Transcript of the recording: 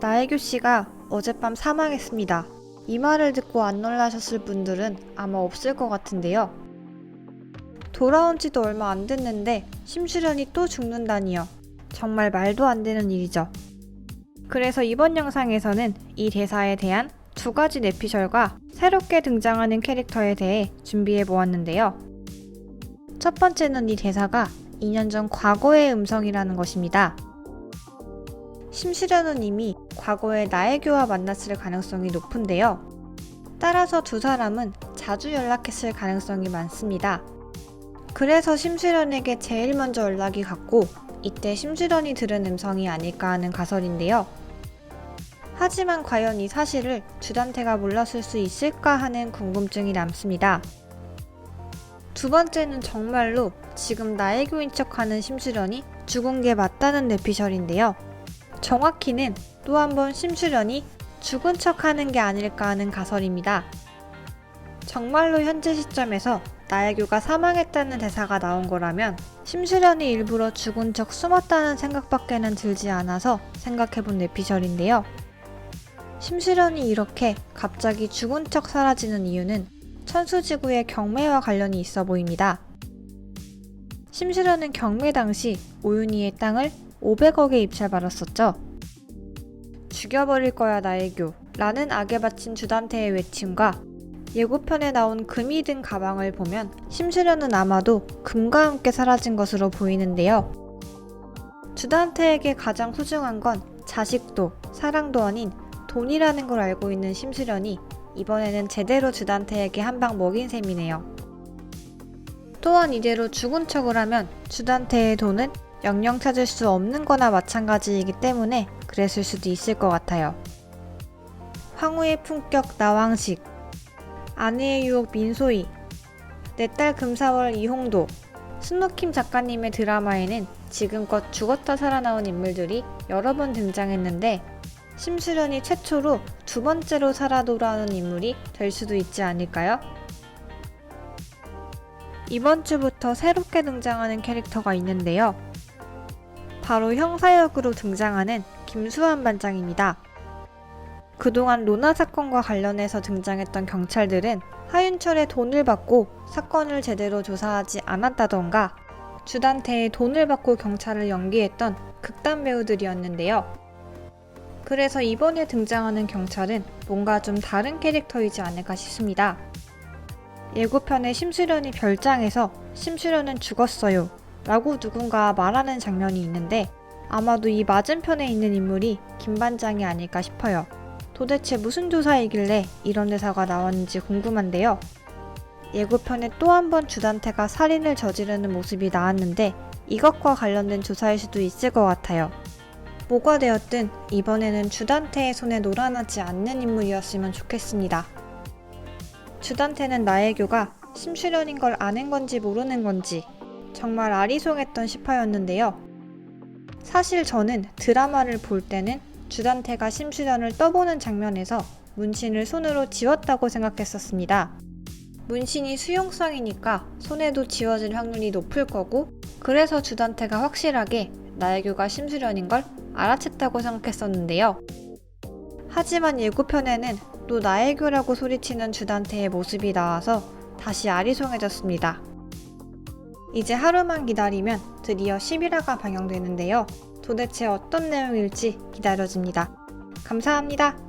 나혜교 씨가 어젯밤 사망했습니다. 이 말을 듣고 안 놀라셨을 분들은 아마 없을 것 같은데요. 돌아온 지도 얼마 안 됐는데 심수련이 또 죽는다니요. 정말 말도 안 되는 일이죠. 그래서 이번 영상에서는 이 대사에 대한 두 가지 내피셜과 새롭게 등장하는 캐릭터에 대해 준비해 보았는데요. 첫 번째는 이 대사가 2년 전 과거의 음성이라는 것입니다. 심수련은 이미 과거에 나혜교와 만났을 가능성이 높은데요. 따라서 두 사람은 자주 연락했을 가능성이 많습니다. 그래서 심수련에게 제일 먼저 연락이 갔고 이때 심수련이 들은 음성이 아닐까 하는 가설인데요. 하지만 과연 이 사실을 주단태가 몰랐을 수 있을까 하는 궁금증이 남습니다. 두 번째는 정말로 지금 나혜교인 척하는 심수련이 죽은 게 맞다는 내피셜인데요. 정확히는 또 한 번 심수련이 죽은 척 하는 게 아닐까 하는 가설입니다. 정말로 현재 시점에서 나혜교가 사망했다는 대사가 나온 거라면 심수련이 일부러 죽은 척 숨었다는 생각밖에는 들지 않아서 생각해본 내피셜인데요. 심수련이 이렇게 갑자기 죽은 척 사라지는 이유는 천수지구의 경매와 관련이 있어 보입니다. 심수련은 경매 당시 오윤희의 땅을 500억에 입찰받았었죠. 죽여버릴 거야 나혜교 라는 악에 바친 주단태의 외침과 예고편에 나온 금이 든 가방을 보면 심수련은 아마도 금과 함께 사라진 것으로 보이는데요. 주단태에게 가장 소중한 건 자식도 사랑도 아닌 돈이라는 걸 알고 있는 심수련이 이번에는 제대로 주단태에게 한 방 먹인 셈이네요. 또한 이대로 죽은 척을 하면 주단태의 돈은 영영 찾을 수 없는 거나 마찬가지이기 때문에 그랬을 수도 있을 것 같아요. 황후의 품격 나왕식, 아내의 유혹 민소희, 내 딸 금사월 이홍도, 스노킴 작가님의 드라마에는 지금껏 죽었다 살아나온 인물들이 여러 번 등장했는데 심수련이 최초로 두 번째로 살아 돌아오는 인물이 될 수도 있지 않을까요? 이번 주부터 새롭게 등장하는 캐릭터가 있는데요. 바로 형사역으로 등장하는 김수환 반장입니다. 그동안 로나 사건과 관련해서 등장했던 경찰들은 하윤철의 돈을 받고 사건을 제대로 조사하지 않았다던가 주단태의 돈을 받고 경찰을 연기했던 극단 배우들이었는데요. 그래서 이번에 등장하는 경찰은 뭔가 좀 다른 캐릭터이지 않을까 싶습니다. 예고편에 심수련이 별장에서 심수련은 죽었어요 라고 누군가 말하는 장면이 있는데 아마도 이 맞은편에 있는 인물이 김 반장이 아닐까 싶어요. 도대체 무슨 조사이길래 이런 대사가 나왔는지 궁금한데요. 예고편에 또 한 번 주단태가 살인을 저지르는 모습이 나왔는데 이것과 관련된 조사일 수도 있을 것 같아요. 뭐가 되었든 이번에는 주단태의 손에 놀아나지 않는 인물이었으면 좋겠습니다. 주단태는 나혜교가 심수련인 걸 아는 건지 모르는 건지 정말 아리송했던 시파였는데요. 사실 저는 드라마를 볼 때는 주단태가 심수련을 떠보는 장면에서 문신을 손으로 지웠다고 생각했었습니다. 문신이 수용성이니까 손에도 지워질 확률이 높을 거고 그래서 주단태가 확실하게 나혜교가 심수련인 걸 알아챘다고 생각했었는데요. 하지만 예고편에는 또 나혜교라고 소리치는 주단태의 모습이 나와서 다시 아리송해졌습니다. 이제 하루만 기다리면 드디어 11화가 방영되는데요. 도대체 어떤 내용일지 기다려집니다. 감사합니다.